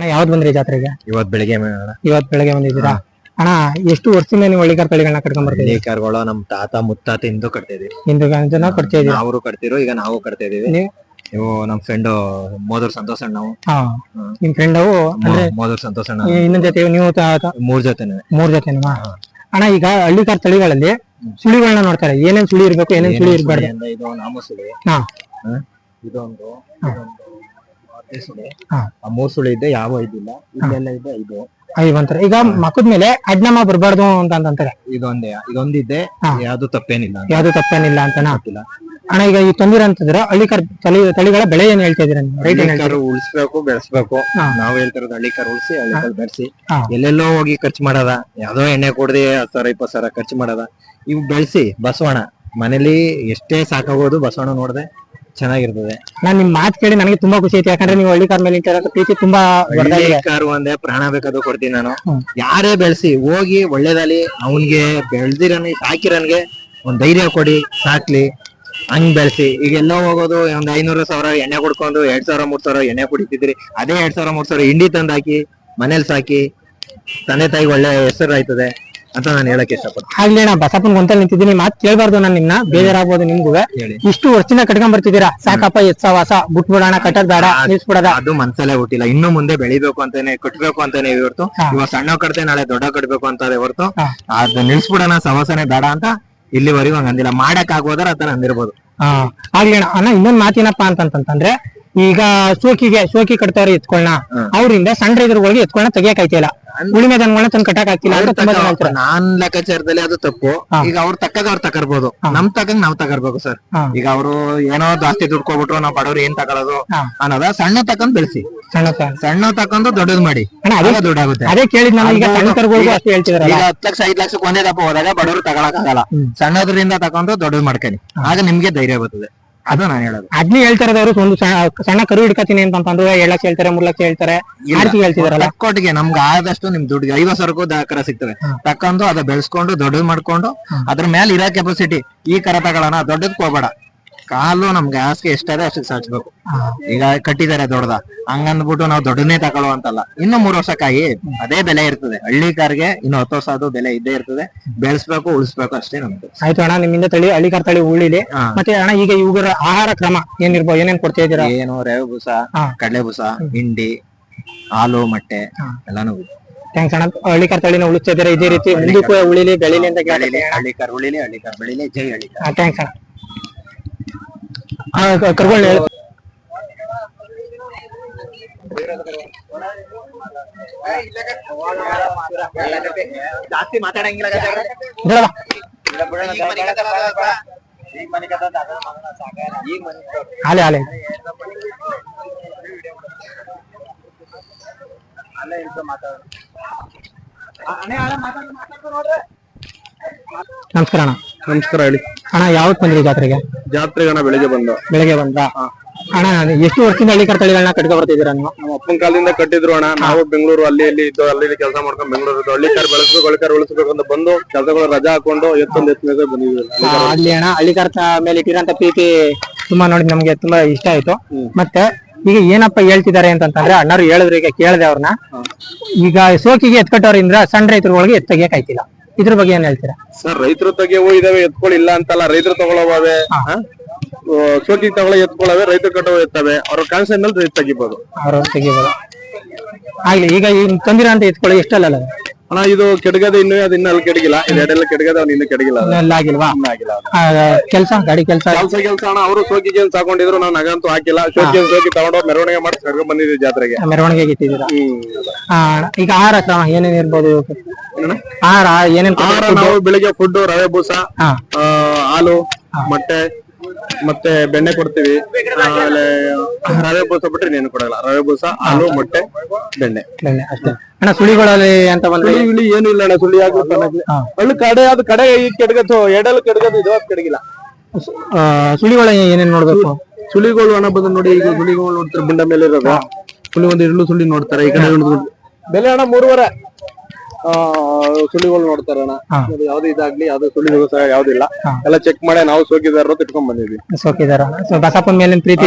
ಅಣ್ಣ ಯಾವ್ದು ಬಂದ್ರಿ ಜಾತ್ರೆಗೆ? ಇವತ್ ಬೆಳಿಗ್ಗೆ ಇವತ್ ಬೆಳಿಗ್ಗೆ ಬಂದಿದ್ದೀರಾ? ಅಣ್ಣ ಎಷ್ಟು ವರ್ಷದಿಂದ ನೀವು ಹಳ್ಳಿಕಾರ್ ತಳಿಗಳನ್ನ ಕಟ್ಕೊಂಡ್ ಬರ್ತೀವಿ ಹಳ್ಳಿಕಾರ್ಗಳು ನಮ್ ತಾತ ಮುತ್ತಾತ ಇಂದು ಕಟ್ತಿದ್ವಿ ಹಿಂದೂ ಜನ ಕಟ್ತಾ ಇದೀವಿ ಅವರು ಕಟ್ತಿರೋ ಈಗ ನಾವು ಕಟ್ತಾ ಇದೀವಿ ನೀವು- ಇವು ನಮ್ ಫ್ರೆಂಡ್ ಮೋದರ್ ಸಂತೋಷ್ ಅಣ್ಣ. ನಿಮ್ ಫ್ರೆಂಡ್ ಅವು ಅಂದ್ರೆ ಮೋದೂರ್ ಸಂತೋಷ್ ಅಣ್ಣ ಇನ್ನೊಂದ್ ಜೊತೆ ನೀವು ಮೂರ್ ಜೊತೆನೆ. ಮೂರ್ ಜೊತೆ ಅಣ್ಣ ಈಗ ಹಳ್ಳಿಕಾರ್ ತಳಿಗಳಲ್ಲಿ ಸುಳಿಗಳನ್ನ ನೋಡ್ತಾರೆ. ಏನೇನ್ ಸುಳಿ ಇರ್ಬೇಕು ಏನೇನ್ ಸುಳಿ ಇರ್ಬಾರ್ದು? ಇದು ನಾಮ ಸುಳಿ? ಇದೊಂದು. ಇದೊಂದು, ಮತ್ತೆ ಸುಳಿ ಹಾ. ಆ ಮೂರ್ ಸುಳಿ ಇದ್ದೆ ಯಾವ ಇದಿಲ್ಲ. ಇಲ್ಲೆಲ್ಲ ಇದೆ ಇದು. ಬಂತಾರೆ ಈಗ ಮಕ್ಕದ ಮೇಲೆ ಅಡ್ನಮ್ಮ ಬರಬಾರ್ದು ಅಂತ ಅಂತಾರೆ ಇದೊಂದೇ ಇದೊಂದಿದೆ. ಯಾವ್ದು ತಪ್ಪೇನಿಲ್ಲ ಯಾವ್ದು ತಪ್ಪೇನಿಲ್ಲ ಅಂತ ಗೊತ್ತಿಲ್ಲ. ಅಣ್ಣ ಈಗ ಈ ತಂದಿರಂತಂದ್ರ ಹಳ್ಳಿಕಾರ್ ತಳಿ ತಳಿಗಳ ಬೆಳೆ ಏನ್ ಹೇಳ್ತಾ ಇದೀರ ರೈಟ್ ಹಳ್ಳಿಕಾರು ಉಳಿಸ್ಬೇಕು ಬೆಳೆಸ್ಬೇಕು. ನಾವ್ ಹೇಳ್ತಿರೋದು ಹಳ್ಳಿಕಾರ್ ಉಳಿಸಿ ಹಳ್ಳಿಕಾರು ಬೆಳೆಸಿ. ಎಲ್ಲೆಲ್ಲೋ ಹೋಗಿ ಖರ್ಚು ಮಾಡದ. ಯಾವ್ದೋ ಎಣ್ಣೆ ಕೊಡದೆ ಹತ್ತು ಸಾವಿರ ಇಪ್ಪತ್ತು ಸಾವಿರ ಖರ್ಚು ಮಾಡದ. ಇವು ಬೆಳೆಸಿ ಬಸವಣ್ಣ. ಮನೇಲಿ ಎಷ್ಟೇ ಸಾಕಾಗೋದು ಬಸವಣ್ಣ ನೋಡ್ದೆ. ಚೆನ್ನಾಗಿರ್ತದೆ. ನಾನ್ ನಿಮ್ ಮಾತ್ ಕೇಳಿ ನನಗೆ ತುಂಬಾ ಖುಷಿ ಐತಿ ಯಾಕಂದ್ರೆ ನೀವು ಹಳ್ಳಿಕಾರ್ ಮೇಲೆ ಇಟ್ಟಿರೋ ಪ್ರೀತಿ ತುಂಬಾ ದೊಡ್ಡದಾಗಿದೆ ಹಳ್ಳಿಕಾರು ಒಂದೇ ಪ್ರಾಣ ಬೇಕಾದ್ರು ಕೊಡ್ತೀನಿ ನಾನು. ಯಾರೇ ಬೆಳೆಸಿ ಹೋಗಿ ಒಳ್ಳೇದಲ್ಲಿ ಅವನ್ಗೆ ಬೆಳ್ದಿರನ್ ಸಾಕಿರನ್ಗೆ ಒಂದ್ ಧೈರ್ಯ ಕೊಡಿ ಸಾಕ್ಲಿ ಹಂಗ್ ಬೆಳೆಸಿ. ಈಗ ಎಲ್ಲೋ ಹೋಗೋದು ಒಂದ್ ಐನೂರು ಸಾವಿರ ಎಣ್ಣೆ ಕುಡ್ಕೊಂಡು ಎರಡ್ ಸಾವಿರ ಮೂರ್ ಸಾವಿರ ಎಣ್ಣೆ ಕುಡಿತಿದ್ರಿ ಅದೇ ಎರಡ್ ಸಾವಿರ ಮೂರ್ ಸಾವಿರ ಹಿಂಡಿ ತಂದಾಕಿ ಹಾಕಿ ಮನೇಲಿ ಸಾಕಿ ತಂದೆ ತಾಯಿಗೆ ಒಳ್ಳೆ ಹೆಸರು ಆಯ್ತದೆ. ಅಂತ ನಾನು ಹೇಳಕ್ ಇಷ್ಟಪಡ್ತೀನಿ. ಆಗ್ಲಿ ಅಣ್ಣ ಬಸಪ್ಪನ್ ಗೊಂತಲ್ಲಿ ನಿಂತಿದ್ದೀನಿ. ಮಾತ್ ಕೇಳ್ಬಾರ್ದು ನಾನು ನಿನ್ನ ಬೇಜಾರಾಗ್ಬೋದು ನಿಮ್ಗೂ ಹೇಳಿ. ಇಷ್ಟು ವರ್ಷದಿಂದ ಕಟ್ಕೊಂಡ್ ಬರ್ತಿದ್ದೀರಾ? ಸಾಕಪ್ಪ ಎತ್ ವಾಸ. ಬಿಟ್ಬಿಡೋಣ ಕಟ್ಟದ್ ಬೇಡ ನಿಲ್ಸ್ಬಿಡದ. ಅದು ಮನ್ಸಲ್ಲೇ ಹುಟ್ಟಿಲ್ಲ. ಇನ್ನು ಮುಂದೆ ಬೆಳಿಬೇಕು ಅಂತಾನೆ ಕಟ್ಬೇಕು ಅಂತಾನೆ ಹೊರ್ತು ಹಾ. ಇವಾಗ ಸಣ್ಣ ಕಟ್ತೆ ನಾಳೆ ದೊಡ್ಡ ಕಟ್ಬೇಕು ಅಂತ ಹೊರ್ತು. ಹಾ. ಅದ್ ನಿಲ್ಸ್ಬಿಡೋಣ ಸವಾಸನೆ ಬೇಡ ಅಂತ ಇಲ್ಲಿವರೆಗೂ ಹಂಗಂದಿಲ್ಲ. ಮಾಡಕ್ ಆಗೋದ್ರ ಆತರ ಅಂದಿರ್ಬೋದು. ಹಾ. ಆಗ್ಲಿ ಅಣ್ಣ ಅಣ್ಣ ಇನ್ನೊಂದ್ ಮಾತೇನಪ್ಪ ಅಂತಂತಂದ್ರೆ ಈಗ ಸೋಕಿಗೆ ಸೋಕಿ ಕಟ್ತಾವ್ರಿ ಎತ್ಕೊಳ್ಳ. ಅವರಿಂದ ಸಣ್ಣ ರೈತರುಗಳಿಗೆ ಎತ್ಕೊಳ್ಳ ತೆಗಿಯಕ್ ಆಯ್ತಿಲ್ಲ ಉಳಿಮೆ ದನಗಳನ್ನ ತಂದು ಕಟ್ಟಕ್ ಆಗ್ತಿಲ್ಲ. ಅಂತ ತುಂಬಾ ಜನ ಹೇಳ್ತಾರೆ ನಾನ್ ಲೆಕ್ಕಾಚಾರದಲ್ಲಿ ಅದು ತಪ್ಪು. ಈಗ ಅವ್ರು ತಕ್ಕದ ಅವ್ರು ತಕರ್ಬೋದು. ನಮ್ ತಕ್ಕಂಗ್ ನಾವ್ ತಗರ್ಬೇಕು ಸರ್. ಈಗ ಅವರು ಏನೋ ಜಾಸ್ತಿ ದುಡ್ಡು ಕೊಟ್ಬಿಟ್ರು ನಾವ್ ಬಡವ್ರು ಏನ್ ತಗೊಳೋದು. ಅನ್ನೋದ ಸಣ್ಣ ತಕೊಂಡ್ ಬೆಳೆಸಿ. ಸಣ್ಣ ಸಣ್ಣ ತಕೊಂಡು ದೊಡ್ಡದ್ ಮಾಡಿ. ಅಣ್ಣ ಅದೇ ದುಡ್ಡಾಗುತ್ತೆ. ಅದೇ ಕೇಳಿದ್ ನಾನು. ಈಗ ಸಣ್ಣ ಈಗ- ಅಷ್ಟೇ ಹೇಳ್ತಿದಾರಲ್ಲ. ಈಗ ಹತ್ತು ಲಕ್ಷ ಐದ್ ಲಕ್ಷಕ್ಕೆ ಒಂದೇ ದಪ್ಪ ಹೋದಾಗ ಬಡವರು ತಗೊಳಕ್ ಆಗಲ್ಲ. ಸಣ್ಣದ್ರಿಂದ ತಕೊಂಡು ದೊಡ್ಡದ್ ಮಾಡ್ಕೊಳ್ಳಿ ಆಗ ನಿಮ್ಗೆ ಧೈರ್ಯ ಬರ್ತದೆ. ಅದು ನಾನು ಹೇಳೋದು. ಅದ್ನೇ ಅವರು ಒಂದು ಸಣ್ಣ ಸಣ್ಣ ಕರು ಹಿಡ್ಕತೀನಿ ಅಂತಂದ್ರೆ ಎರಡ್ ಲಕ್ಷ ಹೇಳ್ತಾರೆ ಮೂರ್ ಲಕ್ಷ ಹೇಳ್ತಾರೆ. ಆ ರೀತಿ ಹೇಳ್ತಿದಾರಲ್ಲ? ತಕ್ಕೊಟ್ಟಿಗೆ ನಮ್ಗೆ ಆದಷ್ಟು ನಿಮ್ ದುಡ್ಡಿಗೆ ಐವತ್ ಸಾವಿರಕ್ಕೂ ದ- ಕರ ಸಿಗ್ತವೆ ಅದ ಬೆಳೆಸ್ಕೊಂಡು ದೊಡ್ಡದ್ ಮಾಡ್ಕೊಂಡು ಅದ್ರ ಮೇಲೆ ಇರೋ ಕೆಪಾಸಿಟಿ ಈ ಕರ ತಗೊಳ್ಳೋಣ ದೊಡ್ಡದ್ ಹೋಗ್ಬೇಡ. ಕಾಲು ನಮ್ಗೆ ಹಾಸಿಗೆ ಎಷ್ಟಾದ್ರೆ ಅಷ್ಟಕ್ಕೆ ಸಾಚ್ಬೇಕು. ಈಗ ಕಟ್ಟಿದ್ದಾರೆ ದೊಡ್ಡದ. ಹಂಗಂದ್ಬಿಟ್ಟು ನಾವು ದೊಡ್ಡನೇ ಅಂತಲ್ಲ ಇನ್ನು ಮೂರ್ ವರ್ಷ ಕಾಯಿ ಅದೇ ಬೆಲೆ ಇರ್ತದೆ. ಹಳ್ಳಿ ಕಾರ್ಗೆ ಇನ್ನು ಹತ್ತು ವರ್ಷ ಅದು ಬೆಲೆ ಇದ್ದೇ ಇರ್ತದೆ. ಬೆಳೆಸ್ಬೇಕು ಉಳಿಸ್ಬೇಕು ಅಷ್ಟೇ ನಮ್ದು. ಆಯ್ತು ಅಣ್ಣ ನಿಮ್ಮಿಂದ ತಳಿ ಹಳ್ಳಿ ಕಾರ್ ತಳಿ ಉಳಿಲಿ. ಮತ್ತೆ ಅಣ್ಣ ಈಗ ಇವುಗಳ ಆಹಾರ ಕ್ರಮ ಏನಿರ್ಬೋದು ಏನೇನ್ ಕೊಡ್ತಾ ಇದ್ದೀರಾ? ಏನು ರೇವು ಬೂಸ ಕಡಲೆ ಬೂಸ ಹಿಂಡಿ ಹಾಲು ಮೊಟ್ಟೆ. ಎಲ್ಲಾನು ಥ್ಯಾಂಕ್ಸ್ ಅಣ್ಣ. ಹಳ್ಳಿಕಾರ್ ತಳಿನ ಉಳಿಸ್ತಾ ಇದ್ದಾರೆ? ಇದೇ ರೀತಿ ಉಳಿಲಿ ಬೆಳಿಲಿ ಅಂತ ಹಳ್ಳಿಕಾರ್ ಉಳಿಲಿ ಹಳ್ಳಿ ಕಾರ್ ಬೆಳಿಲಿ ಜೈ ಹಳ್ಳಿ ಕಾರ್. ಥ್ಯಾಂಕ್ಸ್ ಅಣ್ಣ. ಕರ್ಕೊಂಡು ಹೇಳಿ. ಜಾಸ್ತಿ ಮಾತಾಡಂಗಿಲ್ಲ ಬಿಡವಾ? ಆಲೆ ಆಲೆ ನಮಸ್ಕಾರ ಅಣ್ಣ. ನಮಸ್ಕಾರ ಹೇಳಿ. ಅಣ್ಣ ಯಾವತ್ ಬಂದ್ರಿ ಜಾತ್ರೆಗೆ? ಜಾತ್ರೆಗನ ಬೆಳಿಗ್ಗೆ ಬಂದ. ಬೆಳಿಗ್ಗೆ ಬಂದ? ಅಣ್ಣ ಎಷ್ಟು ವರ್ಷದಿಂದ ಹಳ್ಳಿಕಾರ್ ತಳಿಗಳನ್ನ ಕಟ್ಕೊ ಬರ್ತಿದ್ದೀರಾ ನೀವು? ನಮ್ಮ ಅಪ್ಪನ ಕಾಲದಿಂದ ಕಟ್ಟಿದ್ರು ಅಣ್ಣ. ನಾವು ಬೆಂಗಳೂರು ಅಲ್ಲಿ ಇಲ್ಲಿ ಇದ್ದು ಅಲ್ಲಿ ಇಲ್ಲಿ ಕೆಲಸ ಮಾಡ್ಕೊಂಡು ಬೆಂಗಳೂರು ಹಳ್ಳಿಕಾರ್ ಹಳ್ಳಿ ಕಾರ್ ಬೆಳೆಸ್ಬೇಕು ಹಳ್ಳಿ ಕಾರ್ ಉಳಿಸ್ಬೇಕು ಅಂತ ಬಂದು ಕೆಲಸಗಳು ರಜಾ ಹಾಕೊಂಡು ಎತ್ತೊಂದು ಬಂದಿದ್ವಿ ಆ, ಅಲ್ಲಿ ಅಣ್ಣ ಹಳ್ಳಿಕಾರ್ ತ- ಮೇಲೆ ಇಟ್ಟಿರೋಂತ ಪ್ರೀತಿ ತುಂಬಾ ನೋಡಿ ನಮ್ಗೆ ತುಂಬಾ ಇಷ್ಟ ಆಯ್ತು. ಮತ್ತೆ ಈಗ ಏನಪ್ಪ ಹೇಳ್ತಿದ್ದಾರೆ ಅಂತಂದ್ರೆ ಅಣ್ಣರು ಹೇಳಿದ್ರು ಈಗ ಕೇಳಿದೆ ಅವ್ರನ್ನ. ಈಗ ಸೋಕಿಗೆ ಎತ್ಕಟ್ಟೋರಿಂದ ಸಣ್ಣ ರೈತರುಗಳಿಗೆ ಒಳಗೆ ಆಯ್ತಿಲ್ಲ ಇದ್ರ ಬಗ್ಗೆ ಏನ್ ಹೇಳ್ತೀರಾ? ಸರ್ ರೈತರು ತೆಗೆಯವು ಇದಾವೆ ಎತ್ಕೊಳ್ಳಿ ಇಲ್ಲ ಅಂತಲ್ಲ ರೈತರು ತಗೊಳ್ಳೋವೆ ಸೋಕಿ ತಗೊಳ್ಳೋ ಎತ್ಕೊಳ್ಳವೆ ರೈತರು ಕಟ್ಟೋ ಎತ್ತವೆ. ಅವ್ರ ಕಾನ್ಸೆಪ್ಟ್ ಮೇಲೆ ರೈತ ತೆಗಿಬೋದು. ಅವ್ರು ತೆಗಿಬೋದು. ಆಗ್ಲಿ ಈಗ ತಂದಿರೋ ಅಂತ ಎತ್ಕೊಳ್ಳಿ ಎಷ್ಟಲ್ಲ? ಅಣ್ಣ ಇದು ಕೆಡಗದ ಇನ್ನು ಅದು ಇನ್ನ ಅಲ್ಲಿ ಕೆಡಗಿಲ್ಲ. ಇದೆಲ್ಲ ಕೆಡಗದ ಅವ್ನು ಇನ್ನು ಕೆಡಗಿಲ್ಲ ಅಲ್ಲ ಆಗಿಲ್ವಾ? ಆಗಿಲ್ಲ. ಕೆಲಸ ಗಾಡಿ ಕೆಲಸ? ಕೆಲಸ ಕೆಲಸ ಅಣ್ಣ ಅವರು ಸೋಕಿ ಕೆಲಸ ಹಾಕೊಂಡಿದ್ರು ನಾನು ನಗಂತೂ ಹಾಕಿಲ್ಲ. ಸೋಕಿ ಸೋಕಿ ತಗೊಂಡೋಗಿ ಮೆರವಣಿಗೆ ಮಾಡಿ ಕರ್ಕೊಂಡ್ ಬಂದಿದ್ವಿ ಜಾತ್ರೆಗೆ. ಮೆರವಣಿಗೆ ಇಟ್ಟಿದ್ದೀರಾ? ಆ, ಈಗ ಆಹಾರ ಏನೇನ್ ಇರ್ಬೋದು? ಆಹಾರ ಏನೇನ್ ಆಹಾರ ನಾವು ಬೆಳಿಗ್ಗೆ ಫುಡ್ ರವೆ ಬೂಸ ಆ, ಹಾಲು ಮೊಟ್ಟೆ ಮತ್ತೆ ಬೆಣ್ಣೆ ಕೊಡ್ತೀವಿ ಆಮೇಲೆ ರವೆ ಬೂಸ ಬಿಟ್ರೆ ಏನು ಕೊಡಲ್ಲ. ರವೆ ಬೂಸ ಹಾಲು ಮೊಟ್ಟೆ ಬೆಣ್ಣೆ. ಬೆಣ್ಣೆ ಅಷ್ಟೇ. ಅಣ್ಣ ಸುಳಿಗಳಲ್ಲಿ ಅಂತ ಬಂದ್ರೆ? ಸುಳಿ ಏನು ಇಲ್ಲ ಅಣ್ಣ ಸುಳಿ ಆಗುತ್ತೆ ಕಡೆ ಅದು ಕಡೆ ಈ ಕೆಡಗತ್ತು ಎಡಲ್ ಕೆಡಗದು ಇದು ಕೆಡಗಿಲ್ಲ. ಸುಳಿಗಳ ಏನೇನ್ ನೋಡ್ಬೇಕು? ಸುಳಿಗಳು ಅಣ್ಣ ಬಂದು ನೋಡಿ ಈಗ ಸುಳಿಗಳು ನೋಡ್ತಾರೆ ಬಿಂಡ ಮೇಲೆ ಇರೋದು. ಸುಳಿ ಒಂದು ಇರಲು ಸುಳಿ ನೋಡ್ತಾರೆ ಈ ಕಡೆ ಬೆಲೆ ಅಣ್ಣ ಮೂರುವರೆ. ಸುಳಿಗಳು ನೋಡ್ತಾರೆ ಅಣ್ಣ. ಅದು ಯಾವ್ದು ಇದಾಗ್ಲಿ ಯಾವ್ದು ಸುಳ್ಳಿಗಳು ಸಹ ಯಾವ್ದಿಲ್ಲ. ಎಲ್ಲ ಚೆಕ್ ಮಾಡಿ ನಾವು ಸೋಕಿದಾರ ಇಟ್ಕೊಂಡ್ ಬಂದಿದ್ವಿ. ಸೋಕಿದಾರ. ಸೊ ಬಸಪ್ಪನ ಮೇಲಿನ ಪ್ರೀತಿ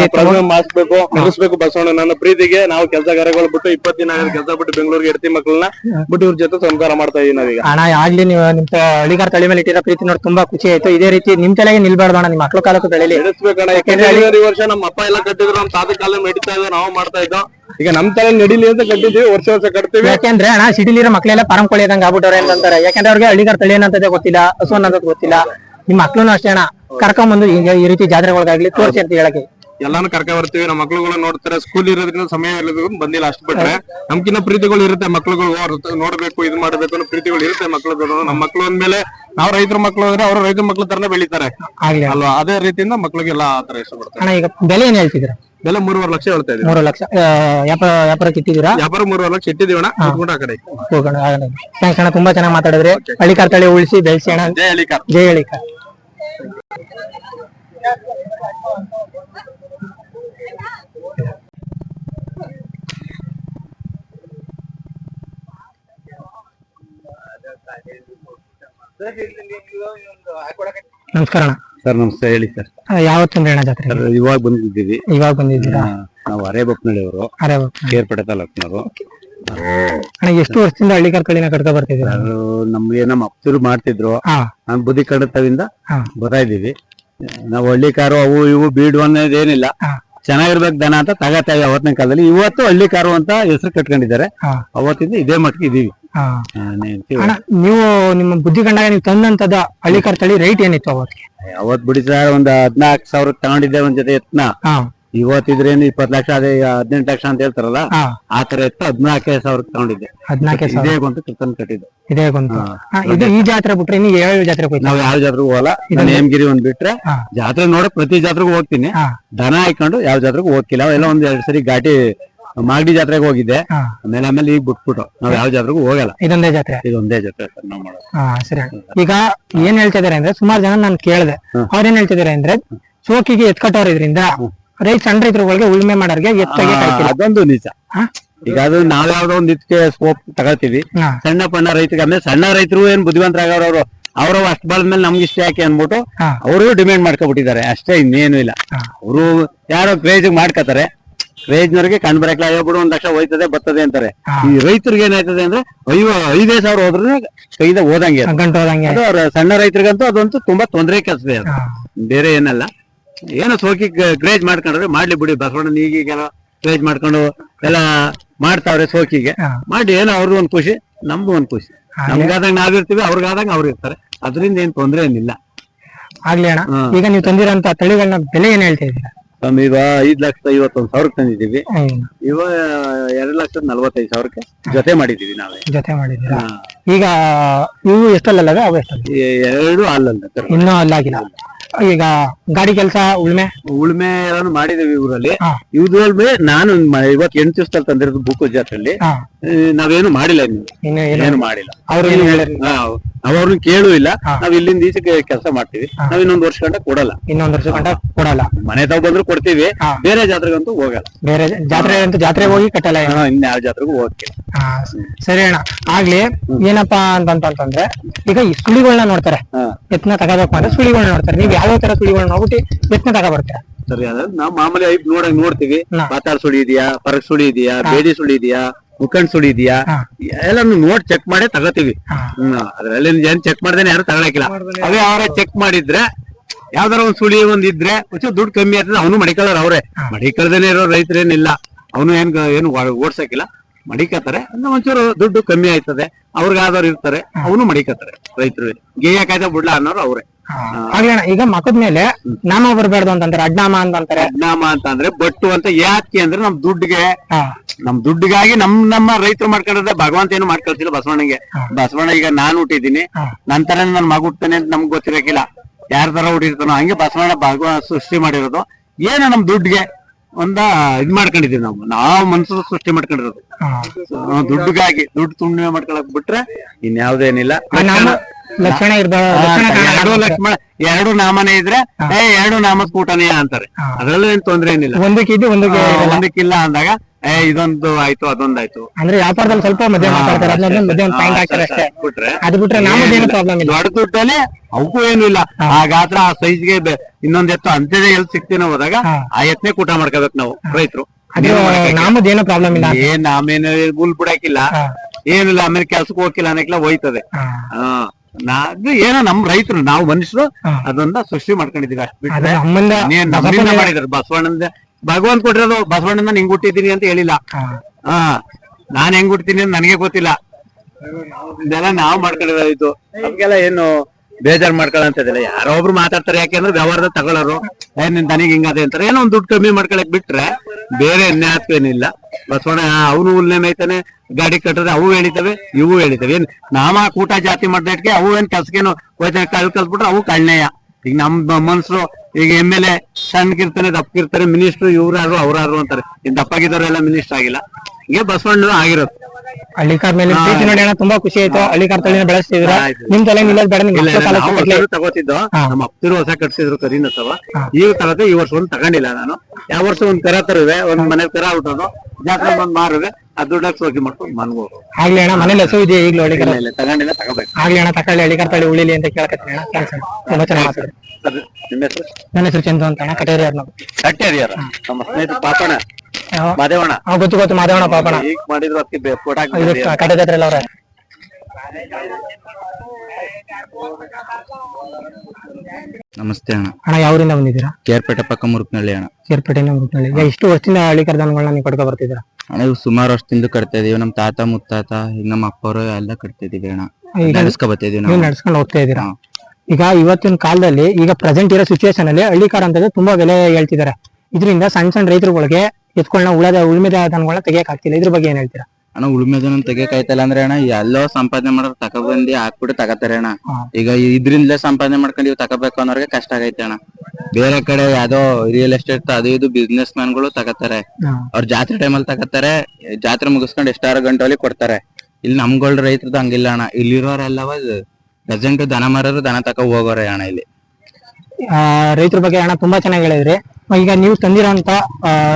ಮಾಡಿಸ್ಬೇಕು ನಡೆಸ್ಬೇಕು ಬಸವಣ್ಣ ನನ್ನ ಪ್ರೀತಿಗೆ. ನಾವು ಕೆಲಸಗಾರಗಳು ಬಿಟ್ಟು ಇಪ್ಪತ್ತು ದಿನ ಕೆಲಸ ಬಿಟ್ಟು ಬೆಂಗಳೂರಿಗೆ ಹೆಡ್ತಿ ಮಕ್ಕಳನ್ನ ಬಿಟ್ಟು ಇವ್ರ ಜೊತೆ ಸಂಸಾರ ಮಾಡ್ತಾ ಇದೀವಿ ನಾವೀಗ. ಅಣ್ಣ ಆಗ್ಲಿ ನೀವು ನಿಮ್ ಅಳಿಗಾರ ತಳಿ ಮೇಲೆ ಇಟ್ಟಿರೋ ಪ್ರೀತಿ ನೋಡಿ ತುಂಬಾ ಖುಷಿ ಆಯ್ತು. ಇದೇ ರೀತಿ ನಿಮ್ ತಲೆಗೆ ನಿಲ್ಬಾರ್ದು ಅಣ್ಣ ನಿಮ್ ಮಕ್ಳು ಕಾಲಕ್ಕೂ ಬೆಳೆಯಲಿ ನಡೆಸ್ಬೇಕಣ್ಣ ಯಾಕಂದ್ರೆ ಈ ವರ್ಷ ನಮ್ಮ ಅಪ್ಪ ಎಲ್ಲ ಕಟ್ಟಿದ್ರು ನಮ್ಮ ತಾತ ಕಾಲ ನಡೀತಾ ಇದ್ದ ನಾವು ಮಾಡ್ತಾ ಇದ್ದೋ. ಈಗ ನಮ್ ತಲೆ ನಡಿಲಿ ಅಂತ ಕಟ್ಟಿದೀವಿ ವರ್ಷ ವರ್ಷ ಕಟ್ತೀವಿ. ಯಾಕೆಂದ್ರೆ ಅಣ್ಣ ಸಿಟಿಲಿರೋ ಮಕ್ಳೆಲ್ಲ ಪರಂ ಕೊಳಿಯದಂಗ ಆಗ್ಬಿಟ್ಟವ್ರೆ ಅಂತಂತಾರೆ ಯಾಕಂದ್ರೆ ಅವ್ರಿಗೆ ಹಳ್ಳಿಗಾರ ತಳಿ ಏನಂತದೆ ಗೊತ್ತಿಲ್ಲ ಹಸು ಅನ್ನೋದು ಗೊತ್ತಿಲ್ಲ. ನಿಮ್ ಮಕ್ಳು ಅಷ್ಟೇ ಅಣ್ಣ. ಕರ್ಕೊಂಬಂದು ಈಗ ಈ ರೀತಿ ಜಾತ್ರೆಗಳಿಗಾಗ್ಲಿ ತೋರಿಸಿ ಅಂತ ಹೇಳಕ್ಕೆ. ಎಲ್ಲಾನು ಕರ್ಕ ಬರ್ತೀವಿ ನಮ್ಮ ಮಕ್ಳುಗಳು ನೋಡ್ತಾರೆ. ಸ್ಕೂಲ್ ಇರೋದ್ರಿಂದ ಸಮಯ ಇರೋದ್ರಿಂದ ಬಂದಿಲ್ಲ ಅಷ್ಟು ಬಿಟ್ರೆ. ನಮ್ಕಿನ್ನ ಪ್ರೀತಿಗಳು ಇರುತ್ತೆ ಮಕ್ಳುಗಳು ನೋಡ್ಬೇಕು ಇದು ಮಾಡ್ಬೇಕು ಅನ್ನೋ ಪ್ರೀತಿಗಳು ಇರುತ್ತೆ ಮಕ್ಳುಗಳು ನಮ್ಮ ಮಕ್ಳು ಅಂದ್ಮೇಲೆ ನಾವ್ ರೈತರ ಮಕ್ಳು ಅಂದ್ರೆ ಅವ್ರ ರೈತರ ಮಕ್ಳು ತರನೇ ಬೆಳಿತಾರೆ. ಅಲ್ವಾ? ಅದೇ ರೀತಿಯಿಂದ ಮಕ್ಳಿಗೆಲ್ಲ ಆತರ ಇಷ್ಟಪಡ್ತಾರೆ ಅಣ್ಣ ಈಗ ಬೆಲೆ ಏನ್ ಹೇಳ್ತಿದ್ರ ಬೆಲೆ ಮೂರುವರೆ ಲಕ್ಷ ಹೇಳ್ತಾ ಇದೀವಿ ಮೂರು ಲಕ್ಷ. ಆ, ವ್ಯಾಪಾರ ವ್ಯಾಪಾರಕ್ಕೆ ಇಟ್ಟಿದ್ದೀರಾ ವ್ಯಾಪಾರ ಮೂರುವರೆ ಲಕ್ಷ ಇಟ್ಟಿದೀವಣ ಇಟ್ಕೊಂಡು ಆ ಕಡೆ. ಹೋಗೋಣ ಥ್ಯಾಂಕ್ಸ್ ಅಣ್ಣ ತುಂಬಾ ಚೆನ್ನಾಗಿ ಮಾತಾಡಿದ್ರಿ. ಹಳ್ಳಿಕಾರ್ ತಳಿ ಉಳಿಸಿ ಬೆಳೆಸಿ ಅಣ್ಣ. ಜಯ ಹಳ್ಳಿಕಾರ್. ಜೈ ಹಳ್ಳಿಕಾರ್. ನಮಸ್ಕಾರ ಅಣ್ಣ. ಸರ್ ನಮಸ್ತೆ ಹೇಳಿ ಸರ್. ಯಾವತ್ತಿನ ರೇಣ ಜಾತ್ರೆ? ಸರ್ ಇವಾಗ ಬಂದಿದ್ದೀವಿ. ಇವಾಗ ಬಂದಿದ್ದೀರಾ? ಆ, ನಾವು ಅರೇಬಪ್ಪನಹಳ್ಳಿಯವರು ಅರೆ ಕೇರ್ಪೇಟೆ ತಾಲೂಕಿನವರು. ಅಣ್ಣ ಎಷ್ಟು ವರ್ಷದಿಂದ ಹಳ್ಳಿಕಾರ್ ಕರ್ಕಳಿನ ಕಟ್ಕೊ ಬರ್ತಿದ್ರು ನಮ್ಗೆ ನಮ್ಮ ಅಪ್ತರು ಮಾಡ್ತಿದ್ರು. ನಾನು ಬುದ್ಧಿ ಕಡತವಿಂದ. ಬರ್ತಾ ಇದ್ದೀವಿ. ನಾವು ಹಳ್ಳಿ ಕಾರು ಅವು ಇವು ಬೀಡು ಅನ್ನೋದೇನಿಲ್ಲ. ಚೆನ್ನಾಗಿ ಚೆನ್ನಾಗಿರ್ಬೇಕು ದನ ಅಂತ ತಗತ್ತೇವೆ ಅವತ್ತಿನ ಕಾಲದಲ್ಲಿ. ಇವತ್ತು ಹಳ್ಳಿ ಕಾರು ಅಂತ ಹೆಸರು ಕಟ್ಕೊಂಡಿದ್ದಾರೆ. ಅವತ್ತಿಂದ ಇದೇ ಮಟ್ಟಿಗೆ ಇದೀವಿ. ನೀವು ನಿಮ್ಮ ಬುದ್ಧಿ ಕಂಡಾಗ ನೀವು ತಂದಂತದ ಹಳ್ಳಿ ಕಾರ್ ತಳಿ ರೈಟ್ ಏನಿತ್ತು ಅವತ್ತಿಗೆ? ಅವತ್ ಬಿಡಿ ಸರ್ ಒಂದ್ ಹದ್ನಾಲ್ಕು ಸಾವಿರ ತಗೊಂಡಿದ್ದೆ ಒಂದ್ ಜೊತೆ ಎತ್ನ ಇವತ್ತಿದ್ರೇನು ಇಪ್ಪತ್ ಲಕ್ಷ ಅದೇ ಹದಿನೆಂಟು ಲಕ್ಷ ಅಂತ ಹೇಳ್ತಾರಲ್ಲ ಆತರ ಆ ತರ ಎತ್ತ ಹದ್ನಾಲ್ಕೇ ಸಾವಿರ ತಗೊಂಡಿದ್ದೆ. ಹದಿನಾಲ್ಕೇ ಇದೇ ಗೊಂತು ಕೃತನ್ ಕಟ್ಟಿದ್ದು. ಇದೇ ಈ ಜಾತ್ರೆ ಬಿಟ್ರೆ ನೀವು ಯಾವ ಜಾತ್ರೆ ನಾವ್ ಯಾವ ಜಾತ್ರೆಗೂ ಹೋಗಲ್ಲ. ನೇಮಗಿರಿ ಒಂದ್ ಬಿಟ್ರೆ ಜಾತ್ರೆ ನೋಡಕ್ ಪ್ರತಿ ಜಾತ್ರೆಗೂ ಹೋಗ್ತೀನಿ. ದನ ಹಾಕೊಂಡು ಯಾವ ಜಾತ್ರೆಗೂ ಹೋಗ್ತಿಲ್ಲ. ಎಲ್ಲ ಒಂದ್ ಎರಡ್ ಸರಿ ಘಾಟಿ ಮಾಗಡಿ ಜಾತ್ರೆಗೆ ಹೋಗಿದ್ದೆ. ಆಮೇಲೆ ಆಮೇಲೆ ಈಗ ಬಿಟ್ಬಿಟ್ಟು ನಾವ್ ಯಾವ ಜಾತ್ರೆಗೂ ಹೋಗಲ್ಲ. ಇದೊಂದೇ ಜಾತ್ರೆ? ಇದೊಂದೇ ಜಾತ್ರೆ ಸರ್ ನಾವ್ ಮಾಡೋದು. ಹಾ ಸರಿ. ಈಗ ಏನ್ ಹೇಳ್ತಿದಾರೆ ಅಂದ್ರೆ ಸುಮಾರು ಜನ ನಾನು ಕೇಳಿದೆ. ಅವ್ರ ಏನ್ ಹೇಳ್ತಿದಾರೆ ಅಂದ್ರೆ ಸೋಕಿಗೆ ಎತ್ಕಟ್ಟವ್ರ ಇದ್ರಿಂದ ರೈತ ಸಣ್ಣ ರೈತರುಗಳಿಗೆ ಉಳುಮೆ ಮಾಡೋರಿಗೆ ಎತ್ತಾಗೆ ಅದೊಂದು ನಿಜ. ಈಗ ಅದು ನಾವ್ ಯಾವ್ದೋ ಒಂದ್ ಇದಕ್ಕೆ ಸ್ಕೋಪ್ ತಗೊಳ್ತೀವಿ. ಹಾ. ಸಣ್ಣ ಪಣ್ಣ ರೈತರಿಗೆ ಆಮೇಲೆ ಸಣ್ಣ ರೈತರು ಏನ್ ಬುದ್ಧಿವಂತರಾಗವ್ರು ಅವರು ಅವರು ಅಷ್ಟು ಮೇಲೆ ನಮ್ಗೆ ಇಷ್ಟ ಯಾಕೆ ಅನ್ಬಿಟ್ಟು. ಅವರು ಡಿಮ್ಯಾಂಡ್ ಮಾಡ್ಕೊಬಿಟ್ಟಿದ್ದಾರೆ. ಅಷ್ಟೇ ಇನ್ನೇನು ಇಲ್ಲ. ಅವರು ಯಾರೋ ಕ್ರೇಜ್ ಮಾಡ್ಕೋತಾರೆ. ಕ್ರೇಜ್ನವ್ರಿಗೆ ಕಂಡು ಬರಕ್ಲ ಬಿಡು ಒಂದ್ ಲಕ್ಷ ಹೋಯ್ತದೆ ಬರ್ತದೆ ಅಂತಾರೆ. ಈ ರೈತರಿಗೆ ಏನಾಯ್ತದೆ ಅಂದ್ರೆ ಐವ ಐದೇ ಸಾವಿರ ಹೋದ್ರೆ ಕೈದ ಹೋದಂಗೆ ಅದು. ಅವ್ರ ಸಣ್ಣ ರೈತರಿಗಂತೂ ಅದಂತೂ ತುಂಬಾ ತೊಂದರೆ ಕೆಲಸವೇ ಅದು. ಬೇರೆ ಏನಲ್ಲ. ಏನೋ ಸೋಕಿ ಕ್ರೇಜ್ ಮಾಡ್ಕೊಂಡ್ರೆ ಮಾಡ್ಲಿ ಬಿಡಿ ಬಸವಣ್ಣ ಈಗೀಗೆಲ್ಲ ಕ್ರೇಜ್ ಮಾಡ್ಕೊಂಡು ಎಲ್ಲ ಮಾಡ್ತಾವ್ರೆ ಸೋಕಿಗೆ. ಮಾಡಿ ಏನೋ ಅವ್ರಿಗೂ ಒಂದ್ ಖುಷಿ ನಮ್ಗೂ ಒಂದ್ ಖುಷಿ. ನಮ್ಗಾದಂಗ್ ನಾವಿರ್ತೀವಿ ಅವ್ರಿಗಾದಂಗ ಅವ್ರು ಇರ್ತಾರೆ. ಅದರಿಂದ ಏನ್ ತೊಂದ್ರೆ ಏನಿಲ್ಲ. ಆಗ್ಲಿ ಅಣ್ಣ. ಈಗ ನೀವು ತಂದಿರೋ ತಳಿಗಳನ್ನ ಬೆಲೆ ಏನ್ ಹೇಳ್ತಾ ಇದ್ದೀರಾ? ಈಗ ಐದ್ ಲಕ್ಷದ ಐವತ್ತೊಂದ್ ಸಾವಿರಕ್ಕೆ ತಂದಿದ್ದೀವಿ. ಹ್ಮ್. ಇವಾಗ ಎರಡ್ ಲಕ್ಷದ ನಲ್ವತ್ತೈದು ಸಾವಿರಕ್ಕೆ ಜೊತೆ ಮಾಡಿದೀವಿ ನಾವೇ. ಜೊತೆ ಮಾಡಿದ್ದೀರಾ? ಹಾ. ಈಗ ಇವು ಎಷ್ಟಲ್ಲ ಅವು ಎಷ್ಟಲ್ಲ? ಈ ಎರಡು ಹಾಲಲ್ಲ ಸರ್. ಇನ್ನೂ ಅಲ್ಲಾಗಿಲ್ಲ ಈಗ ಗಾಡಿ ಕೆಲಸ ಉಳ್ಮೆ? ಉಳ್ಮೆ ಎಲ್ಲಾನು ಮಾಡಿದೀವಿ ಊರಲ್ಲಿ. ಹಾ. ಇವ್ರಲ್ಲಿ ನಾನು ಮ- ಇವತ್ತು ಎಂಟು ದಿವಸದಲ್ಲಿ ತಂದಿರೋದು ಬುಕ್ಕು ಜಾತ್ರೆಯಲ್ಲಿ ಹಾ. ಆ, ನಾವೇನು ಮಾಡಿಲ್ಲ ಇನ್ನು. ಇನ್ನು ಏನು ಏನು ಮಾಡಿಲ್ಲ. ಅವ್ರು ಏನು ಅವ್ರನ್ನ ಕೇಳು ಇಲ್ಲ. ಹಾ. ನಾವ್ ಇಲ್ಲಿಂದ ಈಚೆಗೆ ಕೆಲಸ ಮಾಡ್ತೀವಿ. ನಾವ್ ಇನ್ನೊಂದ್ ವರ್ಷ ಗಂಟ ಕೊಡಲ್ಲ. ಇನ್ನೊಂದ್ ವರ್ಷ ಗಂಟ ಕೊಡಲ್ಲ. ಮನೆ ತಾವ್ ಬಂದ್ರು ಕೊಡ್ತೀವಿ. ಹಾ. ಬೇರೆ ಜಾತ್ರೆಗಂತೂ ಹೋಗಲ್ಲ. ಬೇರೆ ಜ- ಜಾತ್ರೆ ಅಂತ ಜಾತ್ರೆ ಹೋಗಿ ಕಟ್ಟಲ್ಲ ಏನು. ಹಾ, ಇನ್ಯಾವ ಜಾತ್ರೆಗೂ ಹೋಗ್ತಿಲ್ಲ ಹಾ ಸರಿ ಅಣ್ಣ. ಆಗ್ಲಿ ಏನಪ್ಪಾ ಅಂತಂತಂದ್ರೆ ಈಗ ಈ ಸುಳಿಗಳನ್ನ ನೋಡ್ತಾರೆ. ಹಾ. ಎತ್ನ ತಗೋಬೇಕು ಅಂದ್ರೆ ಸುಳಿಗಳನ್ನ ನೋಡ್ತಾರೆ. ನೀವ್ ಯಾವ ತರ ಸುಳಿಗಳನ್ನ ನೋಡ್ಬಿಟ್ಟು ತಗ ಬರುತ್ತೆ. ಸರಿ ಅದ ನಾವು ಮಾಮೂಲಿ ಐಪ್ ನೋಡಂಗ್ ನೋಡ್ತೀವಿ. ಹಾ. ಪಾತಾಳ ಸುಳಿ ಇದೆಯಾ ಪರಕ್ ಸುಳಿ ಇದೆಯಾ ಬೇಡಿ ಸುಳಿ ಇದೆಯಾ ಮುಖಂಡ್ ಸುಳಿ ಇದೆಯಾ ಎಲ್ಲ ಎಲ್ಲಾನು ನೋಡ್ ಚೆಕ್ ಮಾಡಿ ತಗೋತೀವಿ. ಹಾ. ಹ್ಮ್ ಅದ್ರಲ್ಲಿ ಏನ್ ಚೆಕ್ ಮಾಡ್ದೇನೆ ಯಾರು ತಗೊಳಕಿಲ್ಲ ಅದೇ ಅವರೇ ಚೆಕ್ ಮಾಡಿದ್ರೆ ಯಾವ್ದಾರ ಒಂದ್ ಸುಳಿ ಒಂದ್ ಇದ್ರೆ ಒಂಚೂರು ದುಡ್ಡು ಕಮ್ಮಿ ಆಗ್ತದೆ ಅವನು ಮಡಿಕೊಳ್ಳೋರು ಅವ್ರೆ. ಮಡಿಕಳ್ದೇನೆ ಇರೋ ರೈತರೇನಿಲ್ಲ ಅವನು ಏನ್ ಗ- ಏನು ಓಡ್ಸಕಿಲ್ಲ ಓಡ್ಸಕ್ಕಿಲ್ಲ. ಮಡಿಕತ್ತಾರೆ ಅಂದ್ರೆ ಒಂಚೂರು ದುಡ್ಡು ಕಮ್ಮಿ ಆಯ್ತದೆ. ಅವ್ರಿಗಾದವ್ರು ಇರ್ತಾರೆ ಅವನು ಮಡಿಕತ್ತಾರೆ ರೈತರು. ಗೇಯ ಕಾಯ್ದೆ ಬಿಡ್ಲಾ ಅನ್ನೋರು ಅವ್ರೆ. ಆಗ್ಲಿ ಅಣ್ಣ ಈಗ ಮಕದ ಮೇಲೆ ನಾಮ ಬರ್ಬಾರ್ದು ಅಂತಂತಾರೆ ಅಡ್ನಾಮ ಅಂತಂತಾರೆ ಅಡ್ನಾಮ ಅಂತ ಅಂದ್ರೆ ಬಟ್ಟು ಅಂತ ಯಾಕೆ ಅಂದ್ರೆ ನಮ್ ದುಡ್ಡಿಗೆ ಹಾ. ನಮ್ ದುಡ್ಡಿಗಾಗಿ ನಮ್ ನಮ್ಮ ರೈತರು ಮಾಡ್ಕೊಂಡ್ರೆ ಭಗವಂತ ಏನು ಮಾಡ್ಕೊಳ್ತಿಲ್ಲ ಬಸವಣ್ಣಗೆ. ಬಸವಣ್ಣ ಈಗ ನಾನ್ ಹುಟ್ಟಿದೀನಿ. ನಂತರ ನನ್ ಮಗ ಹುಟ್ತಾನೆ ಅಂತ ನಮ್ಗೆ ಗೊತ್ತಿರಕಿಲ್ಲ. ಯಾರ ತರ ಹುಟ್ಟಿರ್ತಾನೋ ಹಂಗೆ ಬಸವಣ್ಣ ಭಗವಾನ್ ಸೃಷ್ಟಿ ಮಾಡಿರೋದು. ಏನ ನಮ್ ದುಡ್ಡಿಗೆ ಒಂದ ಇದ್ ಮಾಡ್ಕೊಂಡಿದೀವಿ ನಾವು. ನಾವು ಮನ್ಸು ಸೃಷ್ಟಿ ಮಾಡ್ಕೊಂಡಿರೋದು. ದುಡ್ಡಿಗಾಗಿ ದುಡ್ಡು ತುಂಬಿಮೆ ಮಾಡ್ಕೊಳಕ್ ಬಿಟ್ರೆ ಇನ್ಯಾವ್ದೇನಿಲ್ಲ ನಾಮ ಲಕ್ಷಣ ಇರ್ತಾವ ಎರಡು. ಲಕ್ಷ್ಮಣ ಎರಡು ನಾಮನೇ ಇದ್ರೆ ಏ ಎರಡು ನಾಮ ಕೂಟನೇ ಅಂತಾರೆ. ಅದ್ರಲ್ಲೂ ಏನ್ ತೊಂದ್ರೆ ಏನಿಲ್ಲ. ಒಂದಕ್ಕಿದ್ದು ಒಂದಕ್ಕೆ ಒಂದಕ್ಕಿಲ್ಲ ಅಂದಾಗ ಏ ಇದೊಂದು ಆಯ್ತು ಅದೊಂದಾಯ್ತು. ಅಂದ್ರೆ ವ್ಯಾಪಾರದಲ್ಲಿ ಸ್ವಲ್ಪ ಮಧ್ಯ ಮಾತಾಡ್ತಾರೆ. ಅದನ್ನ ಮಧ್ಯೆ ಒಂದು ಪಾಯಿಂಟ್ ಹಾಕ್ತಾರೆ ಅಷ್ಟೇ ಬಿಟ್ರೆ ಅದು ಬಿಟ್ರೆ ನಮ್ಮದೇನು ಪ್ರಾಬ್ಲಮ್ ಇಲ್ಲ. ದೊಡ್ಡ ದುಡ್ಡಲ್ಲಿ ಅವಕ್ಕೂ ಏನು ಇಲ್ಲ. ಆ ಗಾತ್ರ ಆ ಸೈಜ್ಗೆ ಇನ್ನೊಂದ್ ಎತ್ತು ಅಂತದೇ ಎಲ್ಲಿ ಸಿಗ್ತೀನೋ ಹೋದಾಗ ಆ ಎತ್ತನೇ ಕೂಟ ಮಾಡ್ಕೋಬೇಕು ನಾವು ರೈತರು. ಅದು ನಮ್ಮದೇನು ಪ್ರಾಬ್ಲಮ್ ಇಲ್ಲ. ಏನ್ ಆಮೇಲೆ ಗುಲ್ ಬಿಡಾಕಿಲ್ಲ. ಏನಿಲ್ಲ ಆಮೇಲೆ ಕೆಲ್ಸಕ್ಕೆ ಹೋಗಿಲ್ಲ ಅನ್ನಕ್ಕೆಲ್ಲ ಹೋಯ್ತದೆ. ಹಾ. ನಾ ಅದು ಏನೋ ನಮ್ ರೈತರು ನಾವು ಮನುಷ್ಯರು. ಅದನ್ನ ಸೃಷ್ಟಿ ಮಾಡ್ಕೊಂಡಿದೀವಿ ಅಷ್ಟ್ ಅದು ಬಿಟ್ರೆ ನಮ್ಮಿಂದ ನೀನ್ ನಮ್ಮಿಂದ ಮಾಡಿದ್ರು ಬಸವಣ್ಣಂದ ಭಗವಂತ ಕೊಟ್ಟಿರೋದು ಬಸವಣ್ಣನ ನಿಂಗ್ ಹುಟ್ಟಿದೀನಿ ಅಂತ ಹೇಳಿಲ್ಲ. ಹಾ. ನಾನ್ ಹೆಂಗ್ ಹುಡ್ತೀನಿ ಅಂತ ನನಗೆ ಗೊತ್ತಿಲ್ಲ. ಇದೆಲ್ಲ ನಾವ್ ಮಾಡ್ಕೊಂಡಿರೋದು ಅದಕ್ಕೆಲ್ಲ ಏನು ಬೇಜಾರ್ ಮಾಡ್ಕೊಳ್ಳಂತದಿಲ್ಲ ಯಾರೋ ಒಬ್ರು ಮಾತಾಡ್ತಾರೆ ಯಾಕೆಂದ್ರೆ ವ್ಯವಹಾರದ ತಗೊಳ್ಳೋರು. ಏನ್ ನಿನ್ ತನಿಗೆ ಹಿಂಗದೆ ಅಂತಾರೆ. ಏನೋ ಒಂದ್ ದುಡ್ಡು ಕಮ್ಮಿ ಮಾಡ್ಕೊಳಕ್ ಬಿಟ್ರೆ ಬೇರೆ ಎಣ್ಣೆ ಏನಿಲ್ಲ ಬಸವಣ್ಣ ಅವನು ಹುಲ್ಲೆ ಮೇಯ್ತಾನೆ ಗಾಡಿ ಕಟ್ಟದ್ರೆ ಅವು ಹೇಳಿತವೆ ಇವು ಹೇಳಿತವೆ ಏನ್ ನಾಮ ಕೂಟ ಜಾತಿ ಮಾಡ್ದಕ್ಕೆ ಅವು ಏನ್ ಕೆಲ್ಸಕ್ಕೇನು ಹೋಯ್ತಾನೆ ಕಳ್ ಕಲ್ಸ್ಬಿಟ್ರೆ ಅವು ಕಳ್ಳೆಯ ಈಗ ನಮ್ ಮನ್ಸರು ಈಗ ಎಂ ಎಲ್ ಎ ದಪ್ಪ ದಪ್ಪಗಿರ್ತಾರೆ ಮಿನಿಸ್ಟರ್ ಇವ್ರಾರು ಅವ್ರಾರು ಅಂತಾರೆ. ಇನ್ ದಪ್ಪಗಿದ್ದವರೆಲ್ಲ ಮಿನಿಸ್ಟರ್ ಆಗಿಲ್ಲ. ಹಿಂಗೆ ಬಸವಣ್ಣ ಆಗಿರೋದು. ಹಳ್ಳಿಕಾರ್ ಮೇಲೆ ಪ್ರೀತಿ ನೋಡಿ ಅಣ್ಣ ತುಂಬಾ ಖುಷಿ ಆಯ್ತು. ಹಳ್ಳಿಕಾರ್ ತಳಿನ ಬೆಳೆಸ್ತಿದ್ರ. ನಿಮ್ ತಲೆ ನಿಲ್ಲೋದ್ ಬೇಡ ನಿಮ್ ತಗೋತಿದ್ದೋ. ನಮ್ಮ ಅಪ್ಪರು ಹೊಸ ಕಟ್ಸಿದ್ರು ಕರಿನ ಸವ. ಈಗ ತಗತ್ತೆ ಈ ವರ್ಷ ಒಂದ್ ತಗೊಂಡಿಲ್ಲ ನಾನು. ಯಾವ ವರ್ಷ ಒಂದ್ ಕರ ತರುವೆ ಒಂದ್ ಮನೆ ಕರ ಹುಟ್ಟೋದು. ಜಾತ್ರೆ ಒಂದ್ ಮಾರಿದ್ರೆ ಆ ದುಡ್ಡಾಗ ಸೋಕಿ ಮಾಡ್ಕೊಂಡು ಮನ್ಗೋ ಆಗ್ಲಿ ಅಣ್ಣ ಮನೇಲಿ ಹಸು ಇದೆಯಾ ಈಗಲೂ ಹಳ್ಳಿ ಇಲ್ಲ ತಗೊಂಡಿಲ್ಲ ತಗೋಬೇಕು. ಆಗ್ಲಿ ಅಣ್ಣ ತಕೊಳ್ಳಿ ಹಳ್ಳಿಕಾರ್ ತಳಿ ಉಳಿಲಿ ಅಂತ ಕೇಳಕತ್ತೀನಿ ಅಣ್ಣ. thanks ಅಣ್ಣ. ತುಂಬಾ ಚೆನ್ನಾಗಿ ಮಾತಾಡಿ ಅದು ನಿಮ್ಮ ಹೆಸರು? ನನ್ನ ಹೆಸರು ಚಂದು ಅಂತ ಅಣ್ಣ ಕಟೇರಿ ಅವ್ರನ್ನ ಕಟ್ಟೆ ಅದ್ಯಾರ ನಮ್ಮ ಸ್ನೇಹಿತ ಪಾಪಣ ಮಾದೇವಣ್ಣ. ಗೊತ್ತು ಗೊತ್ತು ಮಾದೇವಣ್ಣ ಪಾಪಣ ಈಗ ಮಾಡಿದ್ರು ಅದಕ್ಕೆ ಫೋಟೋ ಹಾಕಿ ಕಟ್ಟೆ ಜಾತ್ರೆ ಎಲ್ಲ ಅವ್ರೆ. ನಮಸ್ತೆ ಅಣ್ಣ. ಅಣ್ಣ ಯಾವೂರಿಂದ ಬಂದಿದ್ದೀರಾ? ಕೇರ್ಪೇಟೆ ಪಕ್ಕ ಮುರುಕ್ನಳ್ಳಿ ಅಣ್ಣ. ಕೇರ್ಪೇಟೆಯಿಂದ ಮುರುಕ್ನಳ್ಳಿ. ಈಗ ಎಷ್ಟು ವರ್ಷದಿಂದ ಹಳ್ಳಿಕಾರ್ ದನಗಳನ್ನ ನೀವು ಕಟ್ಕೊ ಬರ್ತಿದ್ದೀರಾ? ಅಣ್ಣ ಇವು ಸುಮಾರು ವರ್ಷದಿಂದ ಕಟ್ತಾ ಇದೀವಿ. ನಮ್ ತಾತ ಮುತ್ತಾತ ಈಗ ನಮ್ಮ ಅಪ್ಪರು ಎಲ್ಲ ಕಟ್ತಾ ಇದೀವಿ ಅಣ್ಣ. ನಡೆಸ್ಕೊ ಬರ್ತಿದೀವಿ ನೀವು ನಾವು. ನಡ್ಸ್ಕೊಂಡು ಹೋಗ್ತಾ ಇದ್ದೀರಾ ಈಗ ಇವತ್ತಿನ ಕಾಲದಲ್ಲಿ ಈಗ ಪ್ರೆಸೆಂಟ್ ಇರೋ ಸಿಚುವೇಶನ್ ಅಲ್ಲಿ ಹಳ್ಳಿಕಾರ್ ಅಂತದ್ದು ತುಂಬಾ ಬೆಲೆ ಹೇಳ್ತಿದ್ದಾರೆ. ಇದರಿಂದ ಸಣ್ಣ ಸಣ್ಣ ರೈತರುಗಳಿಗೆ ಎತ್ಕೊಳ್ಳ ಉಳದ ಉಳ್ಮೆದ ದನಗಳನ್ನ ತೆಗಿಯಕ್ ಆಗ್ತಿಲ್ಲ. ಇದ್ರ ಬಗ್ಗೆ ಏನ್ ಹೇಳ್ತೀರಾ? ಅಣ್ಣ ಉಳುಮೆದನ್ನ ತೆಗಿಯಕಾಯ್ತಲ್ಲ ಅಂದ್ರೆ ಅಣ್ಣ ಎಲ್ಲೋ ಸಂಪಾದನೆ ಮಾಡೋರು ತಗೊಬಂದಿ ಹಾಕ್ಬಿಟ್ಟು ತಗತಾರೆ ಅಣ್ಣ. ಈಗ ಇದ್ರಿಂದಲೇ ಸಂಪಾದನೆ ಮಾಡ್ಕೊಂಡು ಇವ್ ತಗೋಬೇಕು ಅನ್ನೋರ್ಗೆ ಕಷ್ಟ ಆಗೈತೆ ಅಣ್ಣ. ಬೇರೆ ಕಡೆ ಯಾವ್ದೋ ರಿಯಲ್ ಎಸ್ಟೇಟ್ ಅದು ಇದು ಬಿಸ್ನೆಸ್ ಮ್ಯಾನ್ಗಳು ತಗತಾರೆ ಅವ್ರ ಜಾತ್ರೆ ಟೈಮಲ್ಲಿ ತಗತಾರೆ ಜಾತ್ರೆ ಮುಗಿಸ್ಕೊಂಡು ಎಷ್ಟಾರು ಗಂಟೆಲಿ ಕೊಡ್ತಾರೆ. ಇಲ್ಲಿ ನಮ್ಗಳ ರೈತರದ್ದು ಹಂಗಿಲ್ಲ ಅಣ್ಣ. ಇಲ್ಲಿರೋರೆಲ್ಲವ ಪ್ರೆಸೆಂಟ್ ದನ ಮಾರೋರು ದನ ತಕ ಹೋಗೋರೆ ಅಣ್ಣ ಇಲ್ಲಿ. ರೈತರ ಬಗ್ಗೆ ಅಣ್ಣ ತುಂಬಾ ಚೆನ್ನಾಗಿ ಹೇಳಿದ್ರಿ. ಈಗ ನೀವು ತಂದಿರೋ ಅಂತ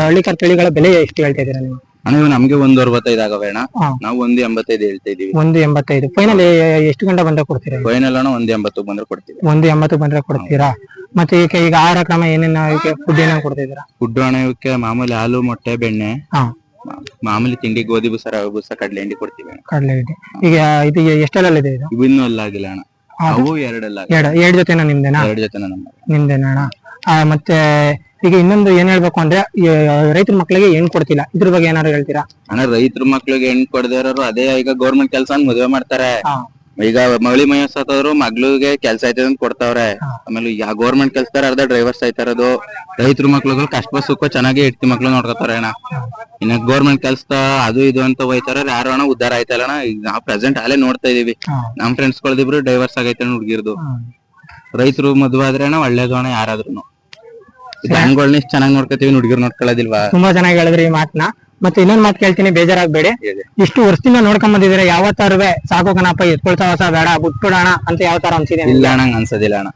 ಹಳ್ಳಿಕಾರ್ ತಳಿಗಳ ಬೆಲೆ ಎಷ್ಟು ಹೇಳ್ತಾ ಇದ್ದೀರಾ ನೀವು? ಅಣ್ಣ ಇವು ನಮ್ಗೆ ಒಂದು ಅರವತ್ತೈದು ಆಗವೆ ಅಣ್ಣ. ಹಾ. ನಾವು ಒಂದು ಎಂಬತ್ತೈದು ಹೇಳ್ತಾ ಇದೀವಿ. ಒಂದು ಎಂಬತ್ತೈದು. ಫೈನಲ್ ಎಷ್ಟು ಗಂಟೆ ಬಂದ್ರೆ ಕೊಡ್ತೀರಾ ಫೈನಲ್ ಅಣ್ಣ ಒಂದು ಎಂಬತ್ತು ಬಂದ್ರೆ ಕೊಡ್ತೀವಿ. ಒಂದು ಎಂಬತ್ತು ಬಂದ್ರೆ ಕೊಡ್ತೀರಾ? ಮತ್ತೆ ಈಗ ಈಗ ಆಹಾರ ಕ್ರಮ ಏನೇನು ಫುಡ್ ಏನೇನು ಕೊಡ್ತಿದ್ದೀರಾ ಫುಡ್ ಹಣ ಇವಕ್ಕೆ ಮಾಮೂಲಿ ಹಾಲು ಮೊಟ್ಟೆ ಬೆಣ್ಣೆ ಹಾ. ಮಾ- ಮಾಮೂಲಿ ತಿಂಡಿ ಗೋಧಿ ಬೂಸ ರವೆ ಬುಸ ಕಡಲೆ ಹಿಂಡಿ ಕೊಡ್ತೀವಿ ಅಣ್ಣ. ಕಡಲೆ ಹಿಟ್ಟು ಈಗ ಇದು ಎಷ್ಟೆಲ್ಲ ಇದೆ ಇದು? ಇವು ಇನ್ನೂ ಅಲ್ಲ ಆಗಿಲ್ಲ ಅಣ್ಣ. ಅವು ಎರಡಲ್ಲ ಎರಡು ಎರಡು ಜೊತೆನಾ ನಿಮ್ದೇನಾ? ಎರಡು ಜೊತೆ ನಮ್ಮ ನಿಮ್ದೇನಾ ಅಣ್ಣ? ಆ, ಮತ್ತೆ ಈಗ ಇನ್ನೊಂದು ಏನ್ ಹೇಳ್ಬೇಕು ಅಂದ್ರೆ ರೈತರ ಮಕ್ಕಳಿಗೆ ಹೆಣ್ ಕೊಡ್ತಿಲ್ಲ? ಇದ್ರ ಬಗ್ಗೆ ಏನಾದ್ರು ಹೇಳ್ತೀರಾ? ಅಣ್ಣ ರೈತರ ಮಕ್ಳಿಗೆ ಹೆಣ್ ಕೊಡದೇ ಇರೋರು ಅದೇ ಈಗ ಗೌರ್ಮೆಂಟ್ ಕೆಲಸ ಮದುವೆ ಮಾಡ್ತಾರೆ. ಈಗ ಮಗಳಿ ಮಯಸ್ಸತ್ತವ್ರು ಮಗ್ಳಿಗೆ ಕೆಲ್ಸ ಐತೆ ಅಂತ ಕೊಡ್ತಾವ್ರೆ. ಆಮೇಲೆ ಯಾ ಗೌರ್ಮೆಂಟ್ ಕೆಲ್ಸದಾರ ಅರ್ಧ ಡ್ರೈವರ್ಸ್ ಐತಾರದು ಇರೋದು. ರೈತರ ಮಕ್ಳುಗಳು ಕಷ್ಟ ಸುಖ ಚೆನ್ನಾಗಿ ಹೆಡ್ತಿ ಮಕ್ಳು ನೋಡ್ಕೊತಾರೆ ಅಣ್ಣ. ಇನ್ನ ಗೌರ್ಮೆಂಟ್ ಕೆಲ್ಸ ಅದು ಇದು ಅಂತ ಹೋಯ್ತಾರ ಯಾರು ಅಣ್ಣ ಉದ್ದಾರ ಆಯ್ತಲ್ಲ ಅಣ್ಣ. ಈಗ ನಾವು ಪ್ರೆಸೆಂಟ್ ಅಲ್ಲೇ ನೋಡ್ತಾ ಇದೀವಿ. ನಮ್ ಫ್ರೆಂಡ್ಸ್ ಗಳದಿಬ್ರು ಡ್ರೈವರ್ಸ್ ಆಗೈತೆ ಹುಡುಗಿರ್ದು. ಹುಡ್ಗಿರ್ದು ರೈತರು ಮದುವೆ ಆದ್ರೆ ಅಣ್ಣ ಒಳ್ಳೇದು ಅಣ್ಣ ಯಾರಾದ್ರೂ ದನಗಳನ್ನ ಇಷ್ಟ ಚೆನ್ನಾಗಿ ನೋಡ್ಕೊತೀವಿ ಹುಡುಗರು ನೋಡ್ಕೊಳ್ಳೋದಿಲ್ವಾ? ತುಂಬಾ ಚೆನ್ನಾಗಿ ಹೇಳಿದ್ರಿ ಈ ಮಾತನ್ನ ಮತ್ತೆ ಇನ್ನೊಂದ್ ಮಾತು ಕೇಳ್ತೀನಿ ಬೇಜಾರಾಗ್ಬೇಡಿ. ಇಷ್ಟು ವರ್ಷದಿಂದ ನೋಡ್ಕೊಂಡ್ ಬಂದಿದ್ದೀರಾ? ಯಾವತ್ತಾರುವೆ? ಸಾಕು ಕಣಪ್ಪ ಎತ್ಕೊಳ್ತಾ ಹೊಸ ಬೇಡ ಬಿಟ್ಬಿಡೋಣ ಅಂತ ಯಾವ ತರ ಅನ್ಸಿದೆ ಇಲ್ಲ ಅಣ್ಣ ಹಂಗ್ ಅನ್ಸೋದಿಲ್ಲ ಅಣ್ಣ.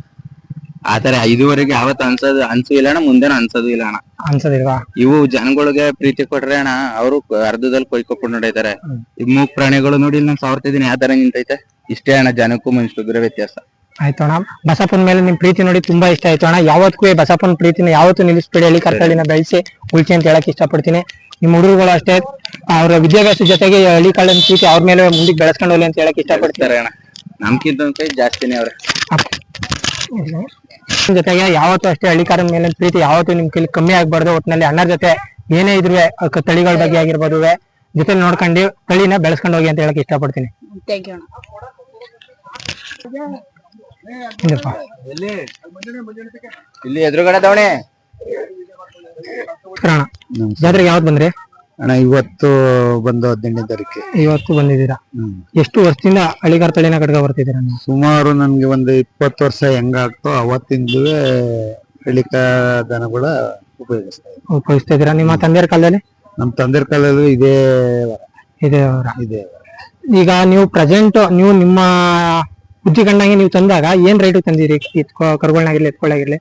ಆತರ ಐದುವರೆಗೆ ಯಾವತ್ತು ಅನ್ಸೋದು ಅನ್ಸು ಇಲ್ಲ ಅಣ್ಣ ಮುಂದೆನೂ ಅನ್ಸೋದು ಇಲ್ಲ ಅಣ್ಣ. ಅನ್ಸೋದಿಲ್ವಾ? ಇವು ಜನಗಳಿಗೆ ಪ್ರೀತಿ ಕೊಟ್ರೆ ಅಣ್ಣ ಅವರು ಅರ್ಧದಲ್ಲಿ ಕೊಯ್ಕೊಂಡ್ ನೋಡೈತಾರೆ ಈ ಮೂಕ್ ಪ್ರಾಣಿಗಳು ನೋಡಿ ನಾನು ಸಾವರ್ತಿದೀನಿ ಯಾವ ತರ ನಿಂತೈತೆ? ಇಷ್ಟೇ ಅಣ್ಣ ಜನಕ್ಕೂ ಮನುಷ್ಯರಿಗಿರೋ ವ್ಯತ್ಯಾಸ. ಆಯ್ತು ಅಣ್ಣ. ಬಸಪ್ಪನ ಮೇಲೆ ನಿಮ್ ಪ್ರೀತಿ ನೋಡಿ ತುಂಬಾ ಇಷ್ಟ ಆಯ್ತು ಅಣ್ಣ. ಯಾವತ್ತೂ ಈ ಬಸಪ್ಪನ ಪ್ರೀತಿನ ಯಾವತ್ತೂ ನಿಲ್ಲಿಸ್ಬೇಡಿ. ಹಳ್ಳಿ ಕರ್ತಳಿನ ಬೆಳೆಸಿ ಉಳ್ಸಿ ಅಂತ ಹೇಳಕ್ ಇಷ್ಟಪಡ್ತೀನಿ. ನಿಮ್ಮ ಹುಡುಗರುಗಳು ಅಷ್ಟೇ. ಅವರ ವಿದ್ಯಾಭ್ಯಾಸ ಜೊತೆಗೆ ಹಳ್ಳಿ ಕಾಳಿನ ಪ್ರೀತಿ ಅವ್ರ ಮೇಲೆ ಮುಂದಕ್ಕೆ ಬೆಳೆಸ್ಕೊಂಡು ಹೋಗ್ಲಿ ಅಂತ ಹೇಳಕ್ ಇಷ್ಟಪಡ್ತಾರೆ ಅಣ್ಣ. ನಮ್ಕಿಂತ ಜಾಸ್ತಿನೇ ಅವ್ರೆ. ಜೊತೆಗೆ ಯಾವತ್ತೂ ಅಷ್ಟೇ ಹಳ್ಳಿಕಾರನ ಮೇಲೆ ಪ್ರೀತಿ ಯಾವತ್ತೂ ನಿಮ್ ಕೈಲಿ ಕಮ್ಮಿ ಆಗ್ಬಾರ್ದು. ಒಟ್ಟಿನಲ್ಲಿ ಅಣ್ಣರ ಜೊತೆ ಏನೇ ಇದ್ರು ತಳಿಗಳ ಬಗ್ಗೆ ಆಗಿರ್ಬೋದು. ಜೊತೆ ನೋಡ್ಕೊಂಡು ತಳಿನ ಬೆಳೆಸ್ಕೊಂಡು ಹೋಗಿ ಅಂತ ಹೇಳಕ್ ಇಷ್ಟಪಡ್ತೀನಿ. ಥ್ಯಾಂಕ್ ಯು ಹಿಂದಪ್ಪ. ಇಲ್ಲಿ ಎದುರುಗಡೆ ದವಣೆ. ಅಣ್ಣ ಜಾತ್ರೆಗೆ ಯಾವತ್ ಬಂದ್ರಿ? ಅಣ್ಣ ಇವತ್ತು ಬಂದು ಹದಿನೆಂಟನೇ ತಾರೀಕು. ಇವತ್ತು ಬಂದಿದ್ದೀರಾ? ಎಷ್ಟು ವರ್ಷದಿಂದ ಹಳ್ಳಿಗಾರ ತಳಿನ ಕಟ್ಕೊ ಬರ್ತಿದ್ದೀರಾ ನೀವು? ಸುಮಾರು ನನ್ಗೆ ಒಂದು ಇಪ್ಪತ್ತು ವರ್ಷ ಹೆಂಗಾಗ್ತೋ ಅವತ್ತಿಂದಲೇ ಹೇಳಿಕ ದನಗಳ ಉಪಯೋಗಿಸ್ತಾ ಉಪಯೋಗಿಸ್ತಾ ಇದ್ದೀರಾ? ನಿಮ್ಮ ತಂದೆಯರ ಕಾಲದಲ್ಲಿ? ನಮ್ಮ ತಂದೆ ಕಾಲದಲ್ಲಿ ಇದೇ ವರ, ಇದೆ ಅವರ ಇದೇ ವರ. ಈಗ ನೀವು ಪ್ರೆಸೆಂಟ್ ನೀವು ನಿಮ್ಮ ಬುದ್ಧಿ ಕಂಡಂಗೆ ನೀವು ತಂದಾಗ ಏನ್ ರೇಟ್ ತಂದಿರಿ? ಕರುಗಳಾಗಿರ್ಲಿ ಕರುಗಳನ್ನಾಗಿರ್ಲಿ ಎತ್ಕೊಳ್ಳಾಗಿರ್ಲಿ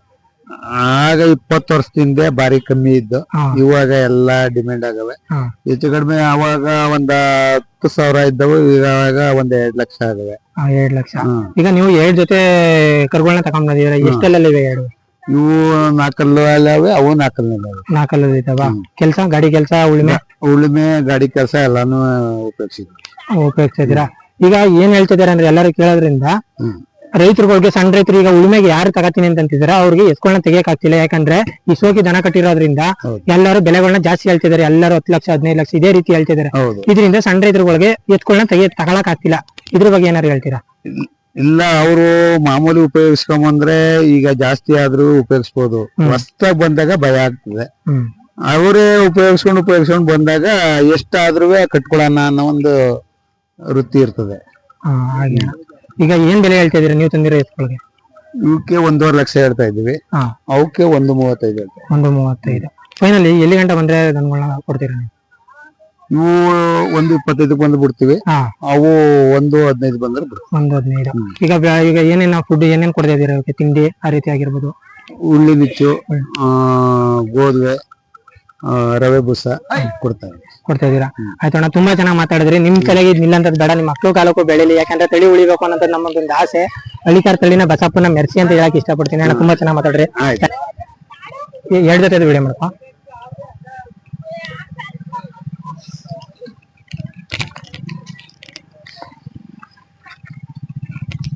ಆಗ ಇಪ್ಪತ್ತು ವರ್ಷದಿಂದ ಬಾರಿ ಕಮ್ಮಿ ಇದ್ದು. ಹಾ. ಇವಾಗ ಎಲ್ಲಾ ಡಿಮ್ಯಾಂಡ್ ಆಗವೆ. ಹಾ. ಹೆಚ್ಚು ಕಡಿಮೆ ಅವಾಗ ಒಂದ್ ಹತ್ತು ಸಾವಿರ ಇದ್ದವು ಇವಾಗ ಒಂದ್ ಎರಡ್ ಲಕ್ಷ ಆಗವೆ. ಆ, ಎರಡ್ ಲಕ್ಷ. ಹ್ಮ್. ಈಗ ನೀವು ಎರಡ್ ಜೊತೆ ಕರುಗಳನ್ನ ತಗೊಂಡ್ ಬಂದಿದ್ದೀರಾ ಎಷ್ಟೆಲ್ಲಲ್ಲಿವೆ ಎರಡು? ಇವು ನಾಲ್ಕಲ್ಲು ಅಲ್ಲವೆ ಅವು ನಾಲ್ಕಲ್ಲು ಅಲ್ಲವೆ ನಾಲ್ಕಲ್ಲಿ ಇದಾವ ಕೆಲ್ಸ ಗಾಡಿ ಕೆಲ್ಸ ಉಳಿಮೆ? ಉಳಿಮೆ ಗಾಡಿ ಕೆಲಸ ಎಲ್ಲಾನು ಉಪಯೋಗಿಸಿದ್ರು ಉಪಯೋಗಿಸ್ತಿದ್ದೀರಾ ಈಗ ಏನ್ ಹೇಳ್ತಿದಾರೆ ಅಂದ್ರೆ ಎಲ್ಲರೂ ಕೇಳೋದ್ರಿಂದ. ರೈತರುಗಳಿಗೆ ಸಣ್ಣ ರೈತರು ಈಗ ಉಳುಮೆಗೆ ಯಾರು ತಗತೀನಿ ಅಂತ ಅಂತಿದಾರೆ ಅವ್ರಿಗೆ ಎಸ್ಗಳನ್ನ ತೆಗಿಯಕ್ ಆಗ್ತಿಲ್ಲ ಯಾಕಂದ್ರೆ ಈ ಸೋಕಿ ದನ ಕಟ್ಟಿರೋದ್ರಿಂದ. ಎಲ್ಲರೂ ಬೆಲೆಗಳನ್ನ ಜಾಸ್ತಿ ಹೇಳ್ತಿದ್ದಾರೆ. ಎಲ್ಲರೂ ಹತ್ತು ಲಕ್ಷ ಹದಿನೈದು ಲಕ್ಷ ಇದೇ ರೀತಿ ಹೇಳ್ತಿದ್ದಾರೆ. ಇದರಿಂದ ಸಣ್ಣ ರೈತರುಗಳಿಗೆ ಎತ್ಗಳನ್ನ ತೆಗಿಯ ತಗೊಳಕ್ ಆಗ್ತಿಲ್ಲ ಇದ್ರ ಬಗ್ಗೆ ಏನಾರು ಹೇಳ್ತೀರಾ? ಇಲ್ಲ ಅವರು ಮಾಮೂಲಿ ಉಪಯೋಗಿಸ್ಕೊಂಬಂದ್ರೆ ಈಗ ಜಾಸ್ತಿ ಆದ್ರೂ ಉಪಯೋಗಿಸ್ಬೋದು. ಮಸ್ತ ಬಂದಾಗ ಭಯ ಆಗ್ತದೆ. ಅವರೇ ಉಪಯೋಗಿಸ್ಕೊಂಡು ಉಪಯೋಗಿಸ್ಕೊಂಡು ಬಂದಾಗ ಎಷ್ಟಾದ್ರೂ ಕಟ್ಕೊಳ್ಳೋಣ ಅನ್ನೋ ಒಂದು ವೃತ್ತಿ ಇರ್ತದೆ. ಹಾ ಹಾಗೆ. ಈಗ ಏನ್ ಬೆಲೆ ಹೇಳ್ತಾ ಇದೀರಾ ನೀವು ತಂದಿರೋ ಎತ್ಗಳಿಗೆ ಇವಕ್ಕೆ ಒಂದೂವರೆ ಲಕ್ಷ ಹೇಳ್ತಾ ಇದ್ದೀವಿ. ಹಾ. ಅವಕ್ಕೆ ಒಂದು ಮೂವತ್ತೈದು ಹೇಳ್ತಾ ಒಂದು ಮೂವತ್ತೈದು. ಫೈನಲಿ ಎಲ್ಲಿ ಗಂಟೆ ಬಂದ್ರೆ ದನಗಳನ್ನ ಕೊಡ್ತೀರಾ ನೀವು? ಇವು ಒಂದು ಇಪ್ಪತ್ತೈದಕ್ಕೆ ಬಂದು ಬಿಡ್ತೀವಿ. ಹಾ ಅವು ಒಂದು ಹದಿನೈದು ಬಂದ್ರೆ ಬಿಡ್ತೀವಿ. ಒಂದು ಹದಿನೈದು. ಈಗ ಬ್ಯಾ- ಈಗ ಏನೇನು ಫುಡ್ ಏನೇನ್ ಕೊಡ್ತಾ ಇದೀರಾ ಅವಕ್ಕೆ ತಿಂಡಿ ಆ ರೀತಿ ಆಗಿರ್ಬೋದು. ಉಳ್ಳಿ ನುಚ್ಚು ಆ, ಗೋಧುವೆ ಆ, ರವೆ ಬುಸ ಕೊಡ್ತಾರೆ ಕೊಡ್ತಾ ಇದೀರಾ ಆಯ್ತು ಅಣ್ಣ ತುಂಬಾ ಚೆನ್ನಾಗಿ ಮಾತಾಡಿದ್ರಿ. ನಿಮ್ ಕಲೆಗೆ ಇದ್ ನಿಲ್ಲಂತದ್ ಬೇಡ ನಿಮ್ ಮಕ್ಳು ಕಾಲಕ್ಕೂ ಬೆಳಿಲಿ. ಯಾಕಂದ್ರೆ ತಳಿ ಉಳಿಬೇಕು ಅನ್ನೋದು ನಮ್ಮದೊಂದು ಆಸೆ. ಹಳ್ಳಿಕಾರ್ ತಳಿನ ಬಸಪ್ಪನ ಮೆರ್ಸಿ ಅಂತ ಹೇಳಕ್ ಇಷ್ಟಪಡ್ತೀನಿ. ಅಣ್ಣ ತುಂಬಾ ಚೆನ್ನಾಗಿ ಮಾತಾಡ್ರಿ ಎರಡ್ ಜೊತೆ ವಿಡಿಯೋ ಮಾಡಪ್ಪ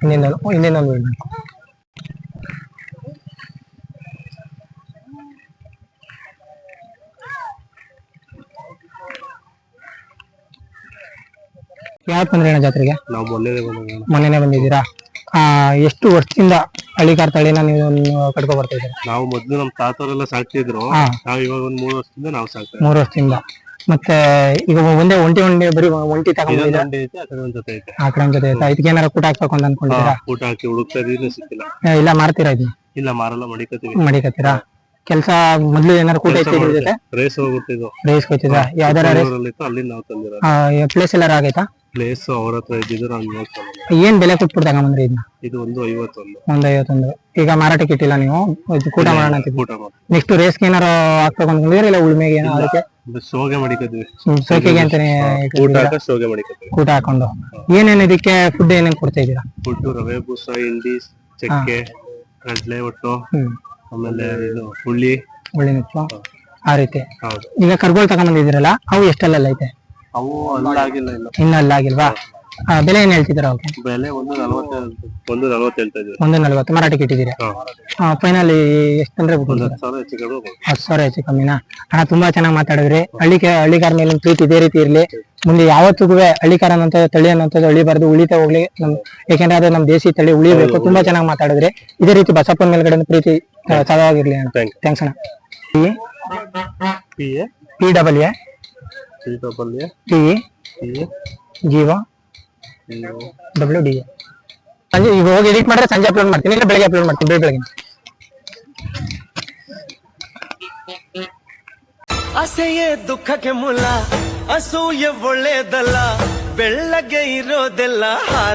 ಇನ್ನೇನು ಇನ್ನೇನು ವಿಡಿಯೋ ಯಾವತ್ ಬಂದ್ರಿ ಅಣ್ಣ ಜಾತ್ರೆಗೆ? ನಾವು ಮೊನ್ನೆನೆ ಬಂದಿದ್ದೀರಾ? ಆ ಎಷ್ಟು ವರ್ಷದಿಂದ ಹಳ್ಳಿಕಾರ್ ತಳಿನ ನೀವು ಕಟ್ಕೊ ಬರ್ತಾ ಇದ್ದೀರಾ? ನಾವು ಮೊದ್ಲು ನಮ್ ತಾತವರೆಲ್ಲ ಸಾಕ್ತಿದ್ರು. ಹಾ. ನಾವ್ ಇವಾಗ ಒಂದ್ ಮೂರ್ ವರ್ಷದಿಂದ ನಾವು ಸಾಕ್ತಾ ಮೂರು ವರ್ಷದಿಂದ. ಮತ್ತೆ ಈಗ ಒಂದೇ ಒಂಟಿ ಒಂಟಿ ಬರೀ ಒಂಟಿ ತಗೊಂಡಿದ್ದೀರಾ ಇದೊಂದು ಐತೆ ಆ ಕಡೆ ಒಂದ್ ಜೊತೆ ಐತೆ. ಆ ಕಡೆ ಒಂದ್ ಜೊತೆ ಆಯ್ತಾ ಇದಕ್ಕೆ ಏನಾರ ಕೂಟ ಹಾಕ್ಬೇಕು ಅಂತ ಅನ್ಕೊಂಡಿದ್ದೀರಾ? ಊಟ ಹಾಕಿ ಹುಡುಕ್ತಾ ಇದೀನಿ ಸಿಕ್ಕಿಲ್ಲ. ಇಲ್ಲ ಮಾರ್ತೀರಾ ಇದು ಇಲ್ಲ ಮಾರಲ್ಲ ಮಡಿಕತ್ತೀವಿ. ಮಡಿಕತ್ತೀರಾ? ಕೆಲ್ಸ ಮೊದ್ಲು ಏನಾರು ಕೂಟ ಇತ್ತು ಇದ್ರ ಜೊತೆ ರೇಸ್ ರೇಸ್ ಯಾವ್ದಾರ ರೇಸ್ ಅಲ್ಲಿ ನಾವು ತಂದಿರೋ ಪ್ಲೇಸ್ ಎಲ್ಲಾರ ಆಗೈತಾ? ಪ್ಲೇಸ್ ಅವ್ರ ಹತ್ರ ಇದ್ದಿದ್ದು ನಾವು ನೋಡ್ಕೊಂಡು ಏನ್ ಬೆಲೆ ಕೊಟ್ಬಿಟ್ಟು ತಗೊಂಬಂದ್ರಿ ಇದನ್ನ? ಇದು ಒಂದು ಐವತ್ತೊಂದು. ಒಂದ್ ಐವತ್ತೊಂದು. ಈಗ ಮಾರಾಟಕ್ಕೆ ಇಟ್ಟಿಲ್ಲ ನೀವು? ಇದು ಕೂಟ ಮಾಡೋಣ ಅಂತ ಕೂಟ ಮಾಡಿ ನೆಕ್ಸ್ಟ್ ರೇಸ್ಗೆ ಏನಾರ ಹಾಕ್ಬೇಕು ಅನ್ಕೊಂಡಿದ್ರೆ ಇಲ್ಲ ಉಳ್ಮೆಗೆ ಏನೋ ಅದಕ್ಕೆ? ಶೋಗೆ ಮಡಿಕತ್ತೀವಿ ಸೋಕೆಗೆ ಅಂತಾನೆ ಹಾಕ ಶೋಗೆ ಕೂಟ ಹಾಕೊಂಡು. ಏನೇನ್ ಇದಕ್ಕೆ ಫುಡ್ ಏನೇನ್ ಕೊಡ್ತಾ ಇದೀರಾ ಫುಡ್ಡು ರವೆ ಬೂಸ ಹಿಂಡಿ ಚಕ್ಕೆ ಕಡ್ಲೆ ಒಟ್ಟು. ಆಮೇಲೆ ಇದು ನುಚ್ಚು. ಆ ರೀತಿ. ಹೌದು. ಈಗ ಕರ್ಗೋಲ್ ತಗೊಂಬಂದಿದ್ದೀರಲ್ಲ ಅವು ಎಷ್ಟೆಲ್ಲ ಐತೆ? ಅವು ಅಲ್ಲಾಗಿಲ್ಲ ಇಲ್ಲ ಇನ್ನ. ಅಲ್ಲಾಗಿಲ್ವಾ ಆ, ಬೆಲೆ ಏನ್ ಹೇಳ್ತಿದ್ದೀರಾ ಅವಕ್ಕೆ ಬೆಲೆ ಒಂದು ನಲವತ್ತ ಒಂದು ನಲವತ್ತು ಹೇಳ್ತಾ ಒಂದು ನಲ್ವತ್ತು ಮಾರಾಟಕ್ಕೆ ಇಟ್ಟಿದ್ದೀರಾ ಹಾ. ಫೈನಲ್ ಎಷ್ಟು ಅಂದ್ರೆ ಒಂದು ಹತ್ತು ಸಾವಿರ ಹೆಚ್ಚು ಕಡಿಮೆ ಬರುತ್ತೆ. ಹತ್ತು ಸಾವಿರ ಹೆಚ್ಚು ಕಮ್ಮಿನಾ? ಅಣ್ಣ ತುಂಬಾ ಚೆನ್ನಾಗಿ ಮಾತಾಡಿದ್ರಿ. ಹಳ್ಳಿ ಹಳ್ಳಿಗಾರ ಮೇಲೆ ಪ್ರೀತಿ ಇದೇ ರೀತಿ ಇರ್ಲಿ. ಮುಂದೆ ಯಾವತ್ತಿಗೂ ಹಳ್ಳಿಕಾರ ಅನ್ನೋಂಥ ತಳಿ ಅನ್ನೋಂಥದ್ದು ಉಳಿಬಾರ್ದು ಉಳಿತಾ ಹೋಗ್ಲಿ. ನಮ್ ಯಾಕೆಂದ್ರೆ ಅದು ನಮ್ ದೇಸಿ ತಳಿ ಉಳಿಬೇಕು. ತುಂಬಾ ಚೆನ್ನಾಗಿ ಮಾತಾಡಿದ್ರಿ. ಇದೇ ರೀತಿ ಬಸಪ್ಪನ ಮೇಲ್ಗಡೆ ಪ್ರೀತಿ ಸಲವಾಗಿರ್ಲಿ ಸದಾಗಿರ್ಲಿ ಅಣ್ಣ Thank you. ಥ್ಯಾಂಕ್ಸ್ ಅಣ್ಣ. P A P double A double A T P A ಜೀವ ಡಬ್ಲ್ಯೂ ಡಿ ಎ ಸಂಜೆ ಈಗ ಹೋಗಿ ಎಡಿಟ್ ಮಾಡಿದ್ರೆ ಸಂಜೆ ಅಪ್ಲೋಡ್ ಮಾಡ್ತೀನಿ. ಇಲ್ಲ ಬೆಳಗ್ಗೆ ಅಪ್ಲೋಡ್ ಮಾಡ್ತೀನಿ ಬೆಳಗ್ಗೆ ಬೆಳಗ್ಗೆ. ಅಸೆಯೇ ದುಃಖಕ್ಕೆ ಮೂಲ. ಅಸೂಯೆ ಒಳ್ಳೇದಲ್ಲ ಬೆಳ್ಳಗೆ ಇರೋದೆಲ್ಲ ಹಾಲ.